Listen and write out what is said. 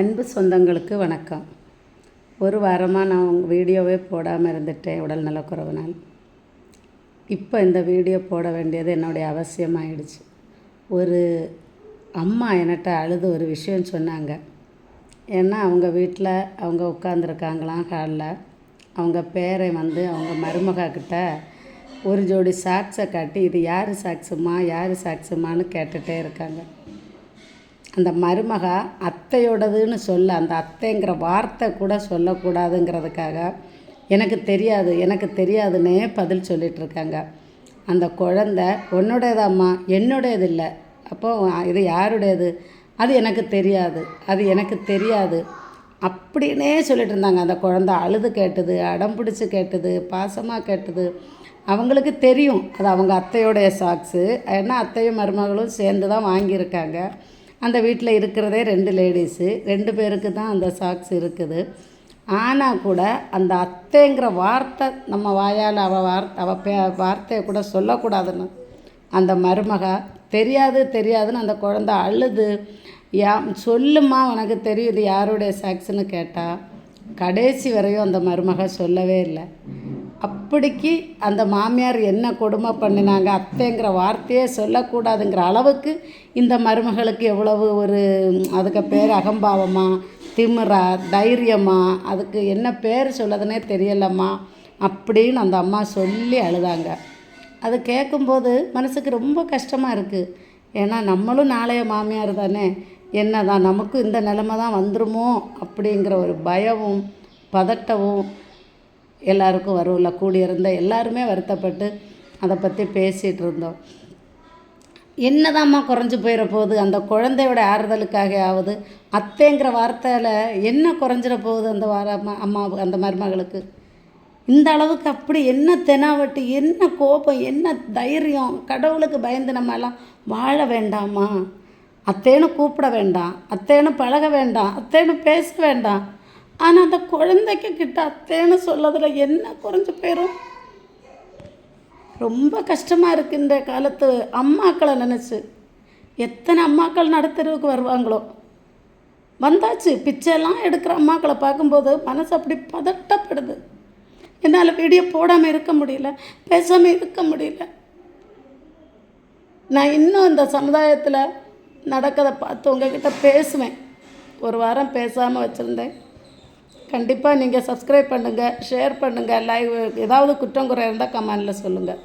அன்பு சொந்தங்களுக்கு வணக்கம். ஒரு வாரமாக நான் உங்கள் வீடியோவே போடாமல் இருந்துட்டேன் உடல் நலக்குறைவினால். இப்போ இந்த வீடியோ போட வேண்டியது என்னுடைய அவசியமாயிடுச்சு. ஒரு அம்மா என்கிட்ட அழுது ஒரு விஷயம் சொன்னாங்க. ஏன்னா அவங்க வீட்டில் அவங்க உட்காந்துருக்காங்களாம் ஹாலில். அவங்க பேரை வந்து அவங்க மருமகாக்கிட்ட ஒரு ஜோடி சாக்ஸை காட்டி இது யார் சாக்ஸுமா யார் சாக்ஸுமான்னு கேட்டுகிட்டே இருக்காங்க. அந்த மருமக அத்தையோடதுன்னு சொல்ல அந்த அத்தைங்கிற வார்த்தை கூட சொல்லக்கூடாதுங்கிறதுக்காக எனக்கு தெரியாது எனக்கு தெரியாதுன்னே பதில் சொல்லிகிட்டு இருக்காங்க அந்த குழந்த உன்னுடையதாம்மா என்னுடையது இல்லை அப்போ இது யாருடையது? அது எனக்கு தெரியாது அது எனக்கு தெரியாது. அப்படின்னே சொல்லிட்டு இருந்தாங்க அந்த குழந்த அழுது கேட்டது அடம் பிடிச்சி கேட்டது பாசமாக கேட்டது. அவங்களுக்கு தெரியும் அது அவங்க அத்தையோடைய சாக்ஸு ஏன்னா அத்தையும் மருமகளும் சேர்ந்து தான் வாங்கியிருக்காங்க. அந்த வீட்டில் இருக்கிறதே ரெண்டு லேடிஸு. ரெண்டு பேருக்கு தான் அந்த சாக்ஸ் இருக்குது. ஆனால் கூட அந்த அத்தைங்கிற வார்த்தை நம்ம வாயால் அவள் வார்த்தை அவள் பே வார்த்தையை கூட சொல்லக்கூடாதுன்னு. அந்த மருமக தெரியாது தெரியாதுன்னு அந்த குழந்த அழுது. யா சொல்லுமா உனக்கு தெரியுது யாருடைய சாக்ஸுன்னு கேட்டால் கடைசி வரையும் அந்த மருமக சொல்லவே இல்லை. அப்படிக்கு அந்த மாமியார் என்ன கொடுமை பண்ணினாங்க அத்தைங்கிற வார்த்தையே சொல்லக்கூடாதுங்கிற அளவுக்கு இந்த மருமகளுக்கு எவ்வளவு ஒரு அதுக்கு பேர் அகம்பாவமா திமிரா தைரியமா அதுக்கு என்ன பேர் சொல்லதுனே தெரியலம்மா அப்படின்னு அந்த அம்மா சொல்லி அழுதாங்க. அது கேட்கும்போது மனசுக்கு ரொம்ப கஷ்டமாக இருக்குது ஏன்னா நம்மளும் நாளைய மாமியார் தானே என்ன தான் நமக்கும் இந்த நிலமை தான் வந்துருமோ அப்படிங்கிற ஒரு பயமும் பதட்டமும் எல்லாருக்கும் வருவில்ல கூடியிருந்த எல்லாருமே வருத்தப்பட்டு அதை பற்றி பேசிகிட்டு இருந்தோம் என்னதாம்மா குறைஞ்சி போயிட போகுது? அந்த குழந்தையோட ஆறுதலுக்காக ஆகுது அத்தைங்கிற வார்த்தையில் என்ன குறைஞ்சிட போகுது அந்த வார அம்மா அந்த மருமகளுக்கு? இந்த அளவுக்கு அப்படி என்ன தெனாவட்டு என்ன கோபம் என்ன தைரியம்? கடவுளுக்கு பயந்து நம்ம எல்லாம் வாழ வேண்டாமா? அத்தேன்னு கூப்பிட வேண்டாம். அத்தேனும் பழக வேண்டாம். அத்தேனும் பேச வேண்டாம். ஆனால் அந்த குழந்தைக்கு கிட்ட அத்தேன்னு சொல்லதில் என்ன குறைஞ்சி போயிடும் ரொம்ப கஷ்டமாக இருக்குது இந்த காலத்து அம்மாக்களை நினச்சி. எத்தனை அம்மாக்கள் நடுத்தருவுக்கு வருவாங்களோ? வந்தாச்சு பிச்சைலாம் எடுக்கிற அம்மாக்களை பார்க்கும்போது மனசு அப்படி பதட்டப்படுது. என்னால் வீடியோ போடாமல் இருக்க முடியல பேசாமல் இருக்க முடியல. நான் இன்னும் இந்த சமுதாயத்தில் நடக்கதை பார்த்து உங்ககிட்ட பேசுவேன். ஒரு வாரம் பேசாமல் வச்சுருந்தேன். கண்டிப்பாக நீங்கள் சப்ஸ்கிரைப் பண்ணுங்கள் ஷேர் பண்ணுங்கள் லைவ் ஏதாவது குற்றம் குறை இருந்தால் கமெண்டில் சொல்லுங்கள்